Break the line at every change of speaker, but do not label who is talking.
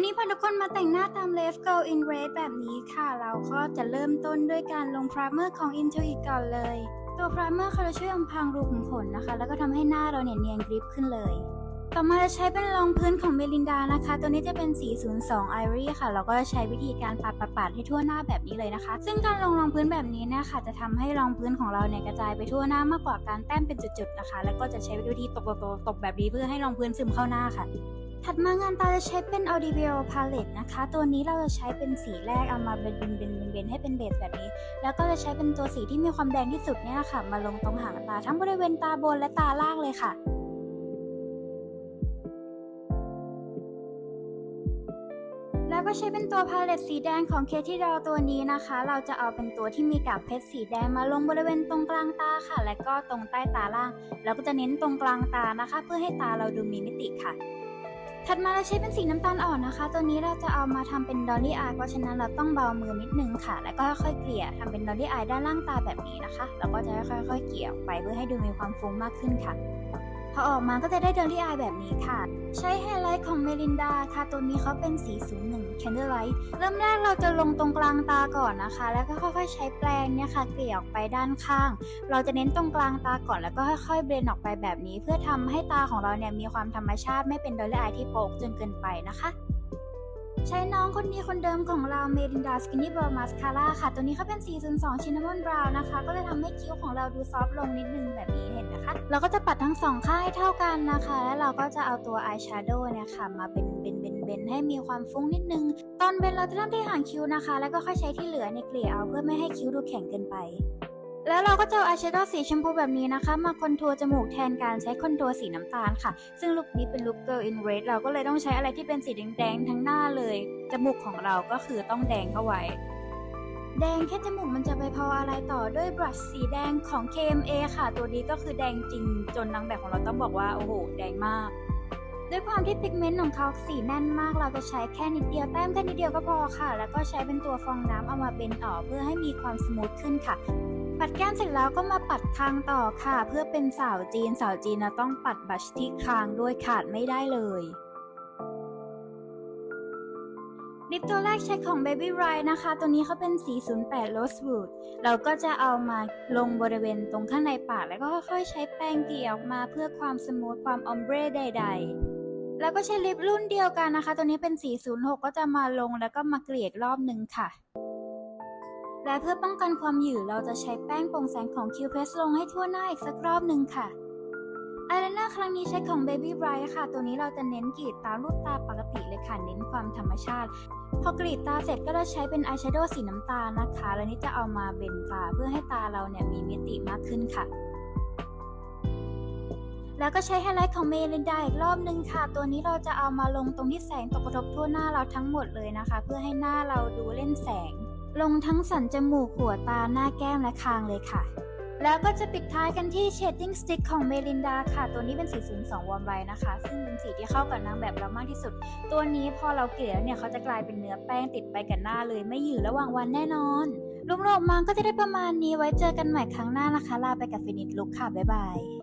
วันนี้พาทุกคนมาแต่งหน้าตาม Let's Go in Red แบบนี้ค่ะ เราก็จะเริ่มต้นด้วยการลงพร i เมอร์ของ Intuit ก่อนเลย ตัวพร i เมอร์เขาจะช่วยอำพรางรูขุมขนนะคะ แล้วก็ทำให้หน้าเราเนี่ยเนียนกริบขึ้นเลย ต่อมาจะใช้เป็นรองพื้นของเมลินดานะคะ ตัวนี้จะเป็น 402 Ivory ค่ะ เราก็จะใช้วิธีการปัดปัดๆๆให้ทั่วหน้าแบบนี้เลยนะคะ ซึ่งการลงรองพื้นแบบนี้เนะคะจะทำให้รองพื้นของเราเนี่ยกระจายไปทั่วหน้ามากกว่าการแต้มเป็นจุดๆนะคะ แล้วก็จะใช้วิธีตบๆๆตบแบบนี้เพื่อให้รองพื้นซึมเข้าหน้าค่ะ ถัดมางานตาจะใช้เป็น Audible Palette นะคะ ตัวนี้เราจะใช้เป็นสีแรกเอามาเป็นเป็นเป็นเป็นเป็นให้เป็นเบสแบบนี้ แล้วก็จะใช้เป็นตัวสีที่มีความแดงที่สุดเนี่ยค่ะ มาลงตรงหางตาทั้งบริเวณตาบนและตาล่างเลยค่ะแล้วก็ใช้เป็นตัวพาเลตสีแดงของเคที่ดอตัวนี้นะคะ เราจะเอาเป็นตัวที่มีกากเพชรสีแดงมาลงบริเวณตรงกลางตาค่ะ และก็ตรงใต้ตาล่าง แล้วก็จะเน้นตรงกลางตานะคะ เพื่อให้ตาเราดูมีมิติค่ะ ถัดมาเราใช้เป็นสีน้ำตาลอ่อนนะคะ ตัวนี้เราจะเอามาทำเป็นดอลลี่อายเพราะฉะนั้นเราต้องเบามือนิดนึงค่ะ แล้วก็ค่อยเกลี่ยทำเป็นดอลลี่อายด้านล่างตาแบบนี้นะคะแล้วก็จะค่อยๆเกลี่ยไปเพื่อให้ดูมีความฟุ้งมากขึ้นค่ะ พอออกมาก็จะได้เดอลลี่อายแบบนี้ค่ะ ใช้ไฮไลท์ของเมลินดาค่ะ ตัวนี้เขาเป็นสี 01 Candlelight เริ่มแรกเราจะลงตรงกลางตาก่อนนะคะ แล้วก็ค่อยๆใช้แปรงเนี่ยค่ะ เกลี่ยออกไปด้านข้าง เราจะเน้นตรงกลางตาก่อนแล้วก็ค่อยๆเบลนออกไปแบบนี้ เพื่อทำให้ตาของเราเนี่ยมีความธรรมชาติไม่เป็นดอลลี่อายที่โป๊กจนเกินไปนะคะ ใช้น้องคนนี้คนเดิมของเราเมลินดาสกินนี่บราวน์มาสคาร่าค่ะ ตัวนี้เขาเป็น 402 ชินนามอนบราวน์นะคะ ก็จะทำให้คิ้วของเราดูซอฟต์ลงนิดนึงแบบนี้เห็นนะคะ เราก็จะปัดทั้งสองข้างให้เท่ากันนะคะ แล้วเราก็จะเอาตัวอายแชโดว์เนี่ยค่ะ มาเป็นเป็นเป็นเป็นให้มีความฟุ้งนิดนึง ตอนเป็นเราจะเริ่มที่หางคิ้วนะคะ แล้วก็ค่อยใช้ที่เหลือในเกลี่ยเอาเพื่อไม่ให้คิ้วดูแข็งเกินไป แล้วเราก็จะเอาอายแชโดว์สีชมพูแบบนี้นะคะ มาคอนทัวร์จมูกแทนการใช้คอนทัวร์สีน้ำตาลค่ะ ซึ่งลุคนี้เป็นลุค girl in red เราก็เลยต้องใช้อะไรที่เป็นสีแดงๆทั้งหน้าเลย จมูกของเราก็คือต้องแดงเข้าไว้ แดงแค่จมูกมันจะไปพออะไรต่อด้วยบรัชสีแดงของ KMA ค่ะ ตัวนี้ก็คือแดงจริงจนนางแบบของเราต้องบอกว่าโอ้โหแดงมาก ด้วยความที่พิกเมนต์ของเขาสีแน่นมากเราจะใช้แค่นิดเดียวแต้มแค่นิดเดียวก็พอค่ะ แล้วก็ใช้เป็นตัวฟองน้ำเอามาเบนออกเพื่อให้มีความสมูทขึ้นค่ะ ปัดแก้มเสร็จแล้วก็มาปัดคางต่อค่ะ เพื่อเป็นสาวจีนสาวจีนเราต้องปัดบัชที่คางด้วยขาดไม่ได้เลยลิปตัวแรกใช้ของ Baby Rye นะคะ ตัวนี้เขาเป็น408 Rosewood เราก็จะเอามาลงบริเวณตรงข้างในปาก แล้วก็ค่อยๆใช้แป้งเกลี่ยออกมาเพื่อความสมูทความอมเบรใด ๆ แล้วก็ใช้ลิปรุ่นเดียวกันนะคะ ตัวนี้เป็น 406 ก็จะมาลงแล้วก็มาเกลี่ยรอบหนึ่งค่ะ และเพื่อป้องกันความหยืดเราจะใช้แป้งโปร่งแสงของ Q Press ลงให้ทั่วหน้าอีกสักรอบหนึ่งค่ะอายไลเนอร์ครั้งนี้ใช้ของ Baby Bright ค่ะ ตัวนี้เราจะเน้นกรีดตาลูกตาปกติเลยค่ะ เน้นความธรรมชาติ พอกรีดตาเสร็จก็จะใช้เป็นอายแชโดว์สีน้ำตาลนะคะ แล้วนี่จะเอามาเบนตาเพื่อให้ตาเราเนี่ยมีมิติมากขึ้นค่ะ แล้วก็ใช้ไฮไลท์ของเมลินดาอีกรอบนึงค่ะ ตัวนี้เราจะเอามาลงตรงที่แสงตกกระทบทั่วหน้าเราทั้งหมดเลยนะคะ เพื่อให้หน้าเราดูเล่นแสง ลงทั้งสันจมูกหัวตาหน้าแก้มและคางเลยค่ะ แล้วก็จะปิดท้ายกันที่ Shading Stick ของเมลินดาค่ะ ตัวนี้เป็น402 Warm Light นะคะ ซึ่งเป็นสีที่เข้ากับนางแบบเรามากที่สุด ตัวนี้พอเราเกลี่ยเนี่ยเขาจะกลายเป็นเนื้อแป้งติดไปกับหน้าเลยไม่หยืดระหว่างวันแน่นอนรวมๆมาก็จะได้ประมาณนี้ไว้เจอกันใหม่ครั้งหน้านะคะ ลาไปกับฟินิชลุกค่ะบ๊ายบาย